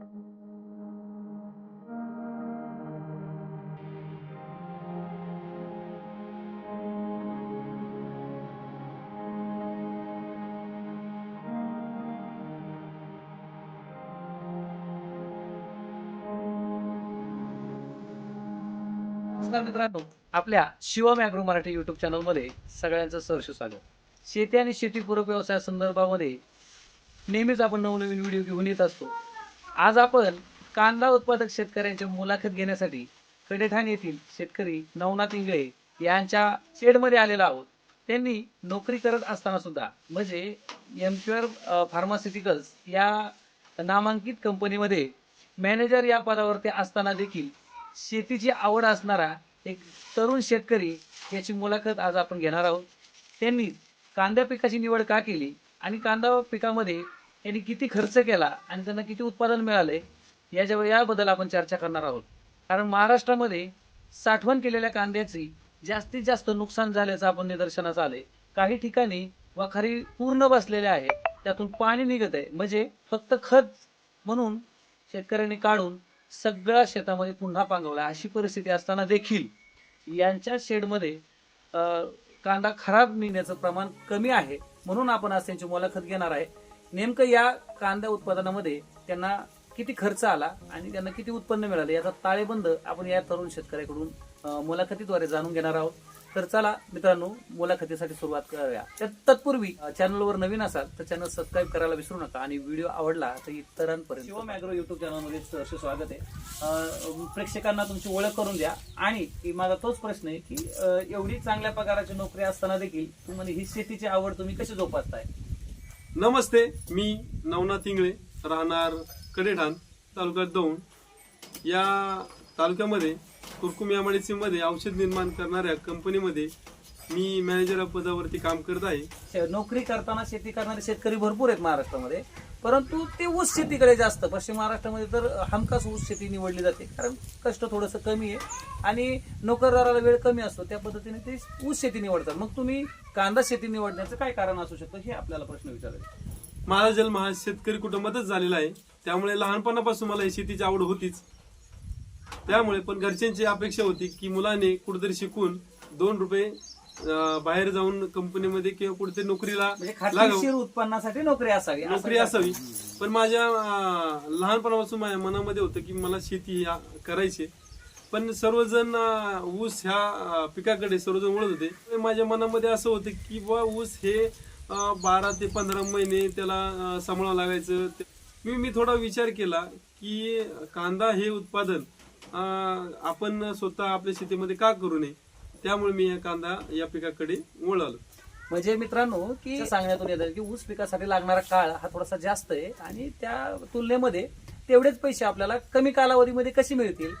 नमस्कार मित्रांनो आपल्या शिवम ॲग्रो मराठी युट्यूब चॅनलमध्ये सगळ्यांचं सहर्ष स्वागत. शेती आणि शेतीपूरक व्यवसाया संदर्भामध्ये नेहमीच आपण नवनवीन व्हिडिओ घेऊन येत असतो. आज आपण कांदा उत्पादक शेतकऱ्यांची मुलाखत घेण्यासाठी कडेठाण येथील शेतकरी नवनाथ इंगळे यांच्या शेडमध्ये आलेलो आहोत. त्यांनी नोकरी करत असताना सुद्धा म्हणजे एम क्युअर फार्मास्युटिकल्स या नामांकित कंपनीमध्ये मॅनेजर या पदावरती असताना देखील शेतीची आवड असणारा एक तरुण शेतकरी याची मुलाखत आज आपण घेणार आहोत. त्यांनी कांदा पिकाची निवड का केली आणि कांदा पिकामध्ये त्यांनी किती खर्च केला आणि त्यांना किती उत्पादन मिळाले याच्या याबद्दल आपण चर्चा करणार आहोत. कारण महाराष्ट्रामध्ये साठवण केलेल्या कांद्याची जास्तीत जास्त नुकसान झाल्याचं आपण निदर्शनास आले. काही ठिकाणी वखारी पूर्ण बसलेल्या आहे त्यातून पाणी निघत आहे. म्हणजे फक्त खत म्हणून शेतकऱ्यांनी काढून सगळ्या शेतामध्ये पुन्हा पांगवला अशी परिस्थिती असताना देखील यांच्या शेडमध्ये कांदा खराब निघण्याचं प्रमाण कमी आहे. म्हणून आपण आज त्यांची मुलाखत घेणार आहे. नेमकं या कांदा उत्पादनामध्ये त्यांना किती खर्च आला आणि त्यांना किती उत्पन्न मिळालं याचा ताळेबंद आपण या तरुण शेतकऱ्याकडून मुलाखतीद्वारे जाणून घेणार आहोत. तर चला मित्रांनो मुलाखतीसाठी सुरुवात करूया. तर तत्पूर्वी चॅनलवर नवीन असाल तर चॅनल सबस्क्राईब करायला विसरू नका आणि व्हिडिओ आवडला तर इतरांपर्यंत शिवम अॅग्रो युट्यूब चॅनलमध्ये सहर्ष स्वागत आहे. प्रेक्षकांना तुमची ओळख करून द्या. आणि माझा तोच प्रश्न आहे की एवढी चांगल्या पगाराची नोकरी असताना देखील तुम्हाला ही शेतीची आवड तुम्ही कशी जोपासताय? नमस्ते मी नवनाथ इंगळे राहणार कडेठाण तालुक्यात दौंड. या तालुक्यामध्ये कुरकुम या मध्ये औषध निर्माण करणाऱ्या कंपनीमध्ये मी मॅनेजर या पदावरती काम करत आहे. नोकरी करताना शेती करणारे शेतकरी भरपूर आहेत महाराष्ट्रामध्ये. परंतु ते ऊस शेतीकडे जास्त. पश्चिम महाराष्ट्रामध्ये तर हमखास ऊस शेती निवडली जाते. कारण कष्ट थोडंसं कमी आहे आणि नोकरदाराला वेळ कमी असतो. त्या पद्धतीने ते ऊस शेती निवडतात. मग तुम्ही कांदा शेती निवडण्याचं काय कारण असू शकतं हे आपल्याला प्रश्न विचारायचे माझा जन्म हा शेतकरी कुटुंबातच झालेला आहे. त्यामुळे लहानपणापासून मला ही शेतीची आवड होतीच. त्यामुळे पण घरच्यांची अपेक्षा होती की मुलाने कुठेतरी शिकून दोन रुपये बाहेर जाऊन कंपनीमध्ये किंवा कुठेतरी नोकरीला म्हणजे खात्रीशीर उत्पन्नासाठी नोकरी असावी असं नोकरी? असावी. पण माझ्या अं, लहानपणापासून माझ्या मनामध्ये होतं की मला शेती ह्या करायची पण सर्वजण अं, ऊस ह्या अं, पिकाकडे सर्वजण वळत होते. माझ्या मनामध्ये असं होतं की बुवा ऊस हे अं, बारा ते पंधरा महिने त्याला अं, सांभाळावं लागायचं. ते- मी मी थोडा विचार केला की कांदा हे उत्पादन अं, आपण स्वतः आपल्या शेतीमध्ये का करू नये? त्यामुळे मी या कांदा या पिकाकडे वळालो. म्हणजे मित्रांनो की सांगण्यातून येतं की ऊस पिकासाठी लागणारा काळ हा थोडासा जास्त आहे आणि त्या तुलनेमध्ये तेवढेच पैसे आपल्याला कमी कालावधीमध्ये कसे मिळतील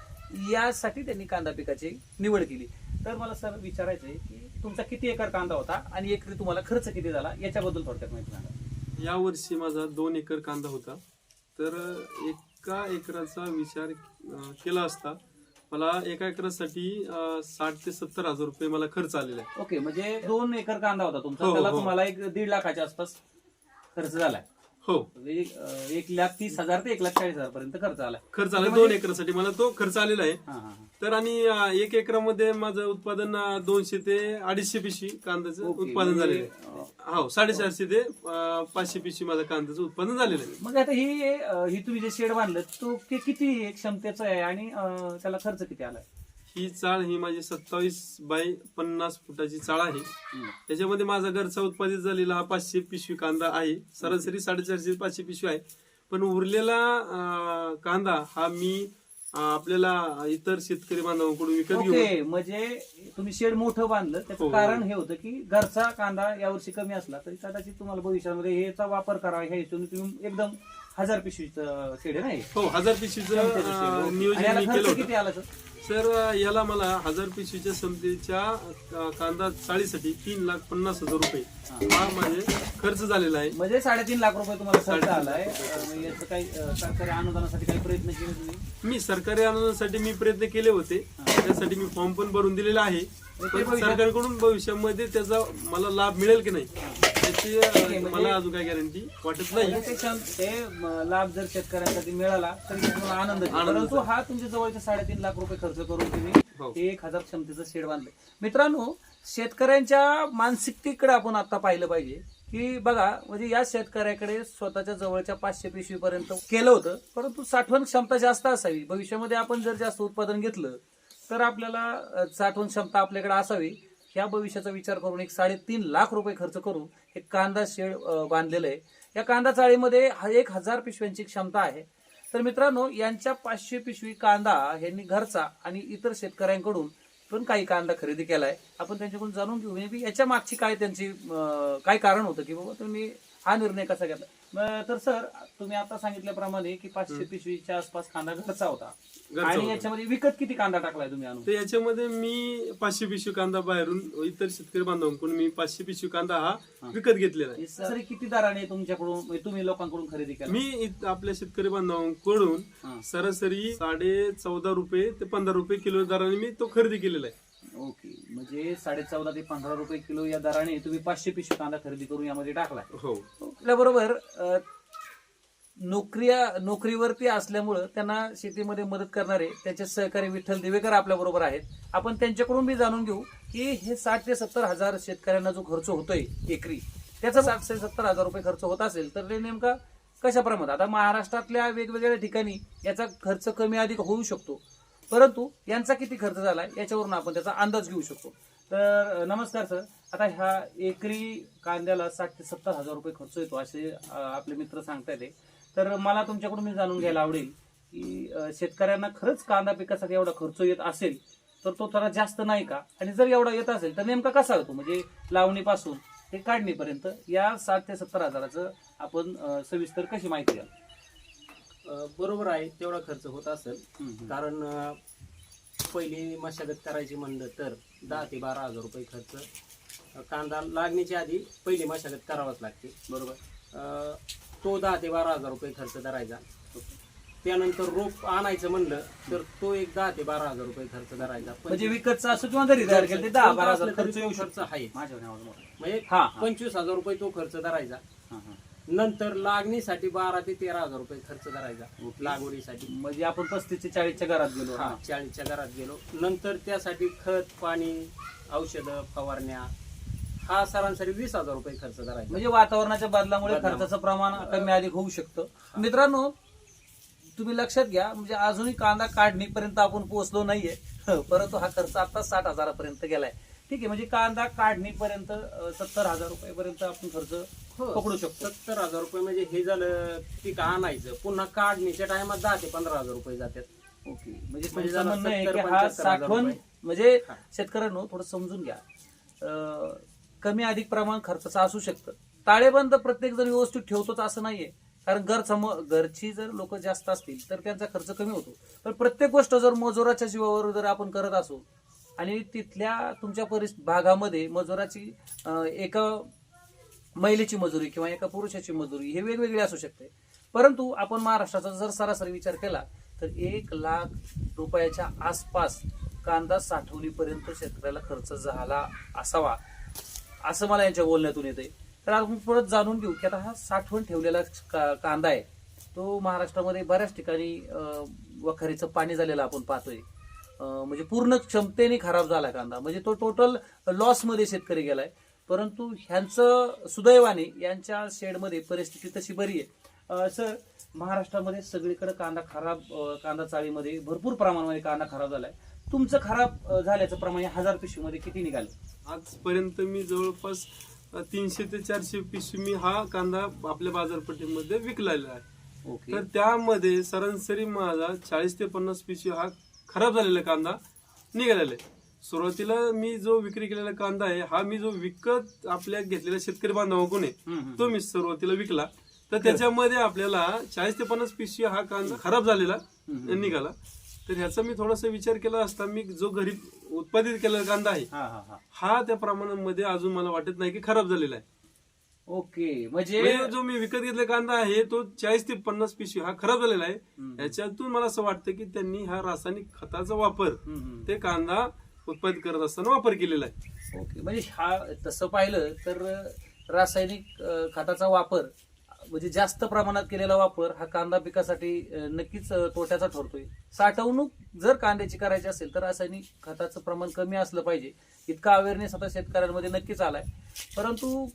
यासाठी त्यांनी कांदा पिकाची निवड केली. तर मला सर विचारायचं आहे की तुमचा किती एकर कांदा होता आणि एकरी तुम्हाला खर्च किती झाला याच्याबद्दल थोडक्यात माहिती सांगा. या वर्षी माझा दोन एकर कांदा होता. तर एका एकराचा विचार केला असता मला एका एकरासाठी साठ ते सत्तर हजार रुपये मला खर्च आलेला आहे ओके म्हणजे दोन एकर कांदा होता तुमचा. हो, त्याला हो. तुम्हाला एक दीड लाखाच्या आसपास खर्च झालाय. हो. म्हणजे एक लाख तीस हजार ते एक लाख चाळीस हजार पर्यंत खर्च आलाय खर्च आला. म्हणजे- दोन एकरासाठी मला तो खर्च आलेला आहे. तर आणि अं, एक एकरामध्ये माझं उत्पादन अं, दोनशे ते अडीचशे पिशवी कांद्याचं उत्पादन म्हणजे, झालेलं आहे. हो साडेचारशे ते अं, पाचशे पिशवी माझं कांद्याचं उत्पादन झालेलं आहे. मग आता ही अं, ही तुम्ही जे शेड बांधलं तो ते किती क्षमतेचं आहे आणि अं, त्याला खर्च किती आलाय? ही चाळ ही माझी सत्तावीस बाय पन्नास फुटाची चाळ आहे. त्याच्यामध्ये माझा घरचा उत्पादित झालेला हा पाचशे पिशवी कांदा आहे. सरासरी साडेचारशे पाचशे पिशवी आहे. पण उरलेला कांदा हा मी आपल्याला इतर शेतकरी बांधवांकडून विकत ओके म्हणजे तुम्ही शेड मोठं बांधलं. त्याचं हो. कारण हे होतं की घरचा कांदा यावर्षी कमी असला तरी कदाचित तुम्हाला भविष्यामध्ये याचा वापर करावा. ह्या हिशोबाने तुम्ही एकदम हजार पिशवीचं शेड आहे ना हे? हजार पिशवीचं नियोजन किती आला सर? सर याला मला हजार पिशवीच्या समतेच्या कांदा चाळीसाठी तीन लाख पन्नास हजार रुपये. हा माझे खर्च झालेला आहे. म्हणजे साडेतीन लाख रुपये तुम्हाला खर्च आलाय. अं, याचं काही अं, सरकारी अनुदानासाठी काही प्रयत्न केले तुम्ही? मी सरकारी अनुदानासाठी मी प्रयत्न केले होते. त्यासाठी मी फॉर्म पण भरून दिलेला आहे. पण सरकारकडून भविष्यामध्ये त्याचा मला लाभ मिळेल की नाही त्याची अं, मला अजून काय गॅरंटी वाटत नाही म्हणजे ते क्षम- ते म, लाभ जर शेतकऱ्यांसाठी मिळाला तर तुम्हाला आनंद. आनंद परंतु हा तुमच्या जवळचे साडेतीन लाख रुपये खर्च करून हो. तुम्ही एक हजार क्षमतेचं शेड बांधले मित्रांनो शेतकऱ्यांच्या मानसिकतेकडे आपण आता पाहिलं पाहिजे की बघा म्हणजे या शेतकऱ्याकडे स्वतःच्या जवळच्या पाचशे पिशवीपर्यंत केलं होतं परंतु साठवण क्षमता जास्त असावी. भविष्यामध्ये आपण जर जास्त उत्पादन घेतलं तर आपल्याला साठवण क्षमता आपल्याकडे असावी. ह्या भविष्याचा विचार करून एक साडेतीन लाख रुपये खर्च करून एक कांदा शेड बांधलेलं आहे. या कांदा चाळीमध्ये हा एक हजार पिशव्यांची क्षमता आहे. तर मित्रांनो यांच्या पाचशे पिशवी कांदा यांनी घरचा आणि इतर शेतकऱ्यांकडून पण काही कांदा खरेदी केलाय. आपण त्यांच्याकडून जाणून घेऊ याच्या मागची काय त्यांची काय कारण होतं की बाबा तुम्ही हा निर्णय कसा घेतला? तर सर तुम्ही आता सांगितल्याप्रमाणे की पाचशे पिशवीच्या आसपास कांदा घरचा होता. घरचा आणि होता. याच्यामध्ये विकत किती कांदा टाकलाय तुम्ही आणून? तर याच्यामध्ये मी पाचशे पिशवी कांदा बाहेरून इतर शेतकरी बांधवांकडून मी पाचशे पिशवी कांदा हा विकत घेतलेला आहे. हे सरासरी किती दराने तुमच्याकडून म्हणजे तुम्ही लोकांकडून खरेदी केला? मी इत- आपल्या शेतकरी बांधवांकडून हा. सरासरी साडे चौदा रुपये ते पंधरा रुपये किलो दराने मी तो खरेदी केलेला आहे. ओके. म्हणजे साडे चौदा ते पंधरा रुपये किलो या दराने तुम्ही पाचशे पिशवी कांदा खरेदी करून यामध्ये टाकलाय. हो. आपल्याबरोबर अ, नोकरी नोकरीवरती असल्यामुळं त्यांना शेतीमध्ये मदत करणारे त्यांचे सहकारी विठ्ठल दिवेकर आपल्या बरोबर आहेत. आपण त्यांच्याकडून बी जाणून घेऊ की हे साठ ते सत्तर हजार शेतकऱ्यांना जो खर्च होतोय एकरी त्याचा साठ ते सत्तर हजार रुपये खर्च होत असेल तर ते नेमका कशा प्रमाणात? आता महाराष्ट्रातल्या वेगवेगळ्या ठिकाणी याचा खर्च कमी अधिक होऊ शकतो. परंतु यांचा किती खर्च झाला याच्यावरून आपण त्याचा अंदाज घेऊ शकतो. तर नमस्कार सर. आता ह्या एकरी कांद्याला साठ ते सत्तर हजार रुपये खर्च येतो असे आपले मित्र सांगतायत. येते तर मला तुमच्याकडून मी जाणून घ्यायला आवडेल की शेतकऱ्यांना खरंच कांदा पिकासाठी एवढा खर्च येत असेल तर तो थोडा जास्त नाही का? आणि जर एवढा येत असेल तर नेमका कसा होतो? म्हणजे लावणीपासून ते काढणीपर्यंत या साठ ते सत्तर हजाराचं आपण सविस्तर कशी माहिती द्याल? बरोबर आहे तेवढा खर्च होत असेल. कारण पहिली मशागत करायची म्हणलं तर दहा ते बारा हजार रुपये खर्च. कांदा लागण्याच्या आधी पहिली मशागत करावाच लागते. बरोबर. तो दहा ते बारा हजार रुपये खर्च धरायचा. त्यानंतर रोप आणायचं म्हणलं तर तो एक दहा ते बारा हजार रुपये खर्च धरायचा. म्हणजे विकतचा असो किंवा घरी तयार केलं दहा बारा हजार खर्च येऊ शकतो खर्च आहे. म्हणजे. पंचवीस हजार रुपये तो खर्च धरायचा. हा. नंतर लागणीसाठी बारा ते तेरा हजार रुपये खर्च धरायचा ओके. लागवडीसाठी. म्हणजे आपण पस्तीस ते चाळीसच्या घरात गेलो. हा चाळीसच्या घरात गेलो. नंतर त्यासाठी खत पाणी औषधं फवारण्या हा सरासरी वीस हजार रुपये खर्च करायचा. म्हणजे वातावरणाच्या बदलामुळे बदलामुळे. खर्चाचं प्रमाण कमी अधिक होऊ शकतं. मित्रांनो तुम्ही लक्षात घ्या म्हणजे अजूनही कांदा काढणीपर्यंत आपण पोहोचलो नाहीये. परंतु हा खर्च आता साठ हजारापर्यंत गेलाय. ठीक आहे म्हणजे कांदा काढणीपर्यंत सत्तर हजार रुपयापर्यंत आपण खर्च पकडू शकतो. सत्तर हजार रुपये म्हणजे हे झालं पीक आणायचं. पुन्हा काढणीच्या टायमात दहा ते पंधरा हजार रुपये जातात. ओके. म्हणजे म्हणजे तुमचं जरा म्हणणं आहे 70 की हा 75 हजार साठवण रुपये. म्हणजे हा. शेतकऱ्यांनो थोडं समजून घ्या. अं, कमी अधिक प्रमाण खर्चाचं असू शकतं. ताळेबंद प्रत्येक जण व्यवस्थित ठेवतोच असं नाहीये. कारण घर सम घरची जर लोक जास्त असतील तर त्यांचा खर्च कमी होतो. पण प्रत्येक गोष्ट जर मजुराच्या जीवावर जर आपण करत असू आणि तिथल्या तुमच्या परिस भागामध्ये मजुराची अं, एका महिलेची मजुरी किंवा एका पुरुषाची मजुरी हे वेगवेगळे असू शकते. परंतु आपण महाराष्ट्राचा जर सरासरी विचार केला तर एक लाख रुपयाच्या आसपास कांदा साठवणीपर्यंत शेतकऱ्याला खर्च झाला असावा असं मला यांच्या बोलण्यातून येते तर आपण परत जाणून घेऊ की आता हा साठवण ठेवलेला का- कांदा आहे तो महाराष्ट्रामध्ये बऱ्याच ठिकाणी वखारीचं पाणी झालेलं आपण पाहतोय. म्हणजे पूर्ण क्षमतेने खराब झाला कांदा. म्हणजे तो टोटल लॉसमध्ये शेतकरी गेलाय. परंतु ह्यांचं सुदैवाने यांच्या शेडमध्ये परिस्थिती तशी बरी आहे. सर महाराष्ट्रामध्ये सगळीकडे कांदा खराब कांदा चाळीमध्ये भरपूर प्रमाणामध्ये कांदा खराब झालाय. तुमचं खराब झाल्याचं प्रमाण हजार पिशवीमध्ये किती निघालं? आजपर्यंत मी जवळपास तीनशे ते चारशे पिशवी मी हा कांदा आपल्या बाजारपेठेमध्ये विकलेला आहे. ओके. तर त्यामध्ये सरासरी माझा चाळीस ते पन्नास पिशवी हा खराब झालेला कांदा निघालेला आहे. सुरुवातीला मी जो विक्री केलेला कांदा आहे हा मी जो विकत आपल्या घेतलेल्या शेतकरी बांधवाकडून आहे. तो मी सुरुवातीला विकला तर त्याच्यामध्ये आपल्याला चाळीस ते पन्नास पिशवी हा कांदा खराब झालेला. निघाला तर ह्याचा मी थोडासा विचार केला असता मी जो घरी उत्पादित केलेला कांदा आहे हा त्या प्रमाणामध्ये अजून मला वाटत नाही की खराब झालेला आहे ओके म्हणजे म्हणजे जो मी विकत घेतला कांदा आहे तो चाळीस ते पन्नास पिशवी हा खराब झालेला आहे. याच्यातून मला असं वाटतं की त्यांनी हा रासायनिक खताचा वापर. ते कांदा उत्पादित करत असताना वापर केलेला आहे. ओके म्हणजे हा तसं पाहिलं तर रासायनिक खताचा वापर म्हणजे जास्त प्रमाणात केलेला वापर हा कांदा पिकासाठी नक्कीच अं, तोट्याचा ठरतोय. साठवणूक जर कांद्याची करायची असेल तर रासायनिक खताचं प्रमाण कमी असलं पाहिजे. इतका अवेअरनेस आता शेतकऱ्यांमध्ये नक्कीच आलाय. परंतु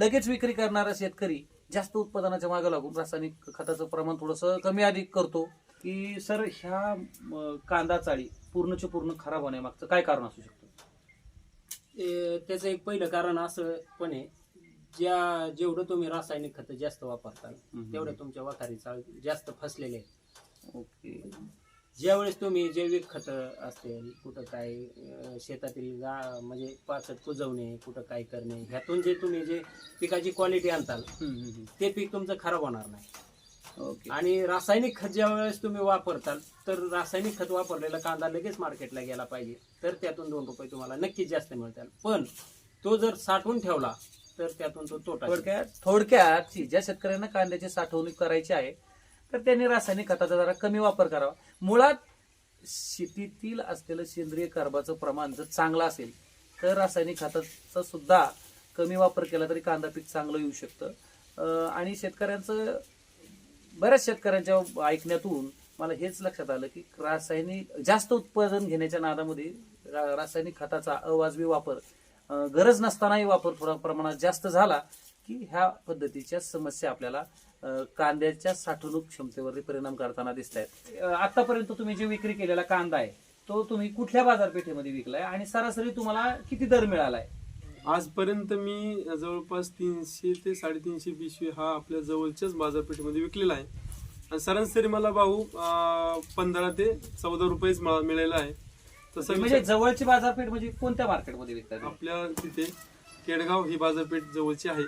लगेच विक्री करणारा शेतकरी जास्त उत्पादनाच्या मागे लागून रासायनिक खताचं प्रमाण थोडंसं कमी अधिक करतो. की सर ह्या कांदा चाळी पूर्णचे पूर्ण खराब होण्यामागचं काय कारण असू शकतं? त्याचं एक पहिलं कारण असं पण आहे ज्या जेवढं तुम्ही रासायनिक खत जास्त वापरताल. तेवढ्या तुमच्या वाखारी चाळ जास्त फसलेले आहेत. ओके. ज्यावेळेस तुम्ही जैविक खत असतील कुठं काय शेतातील गा म्हणजे पाचट कुजवणे कुठं काय करणे ह्यातून जे तुम्ही जे पिकाची क्वालिटी आणताल ते पीक तुमचं खराब होणार नाही. ओके आणि रासायनिक खत ज्या वेळेस तुम्ही वापरताल तर रासायनिक खत वापरलेला कांदा लगेच मार्केटला गेला पाहिजे. तर त्यातून दोन रुपये तुम्हाला नक्कीच जास्त मिळतात. पण तो जर साठवून ठेवला तर त्यातून तो तोटा थोडक्यात थोडक्यात ज्या शेतकऱ्यांना कांद्याची साठवणूक करायची आहे तर त्यांनी रासायनिक खताचा जरा कमी वापर करावा. मुळात शेतीतील असलेलं सेंद्रिय कर्बाचं प्रमाण जर चांगलं असेल तर रासायनिक खताचा सुद्धा कमी वापर केला तरी कांदा पीक चांगलं येऊ शकतं. आणि शेतकऱ्यांचं बऱ्याच शेतकऱ्यांच्या ऐकण्यातून मला हेच लक्षात आलं की रासायनिक जास्त उत्पादन घेण्याच्या नादामध्ये रा- रासायनिक खताचा अवाजवी वापर गरज नसतानाही वापर थोडा प्रमाणात जास्त झाला की ह्या पद्धतीच्या समस्या आपल्याला कांद्याच्या साठवणूक क्षमतेवर परिणाम करताना दिसत आहेत आतापर्यंत तुम्ही जे विक्री केलेला कांदा आहे तो तुम्ही कुठल्या बाजारपेठेमध्ये विकलाय आणि सरासरी तुम्हाला किती दर मिळालाय? आजपर्यंत मी जवळपास तीनशे ते साडेतीनशे पिशवी हा आपल्या जवळच्याच बाजारपेठेमध्ये विकलेला आहे. आणि सरासरी मला भाऊ पंधरा ते चौदा रुपयेच मिळालेला आहे. तसं म्हणजे जवळची बाजारपेठ म्हणजे कोणत्या मार्केटमध्ये विकतात आपल्या तिथे केडगाव ही बाजारपेठ जवळची आहे.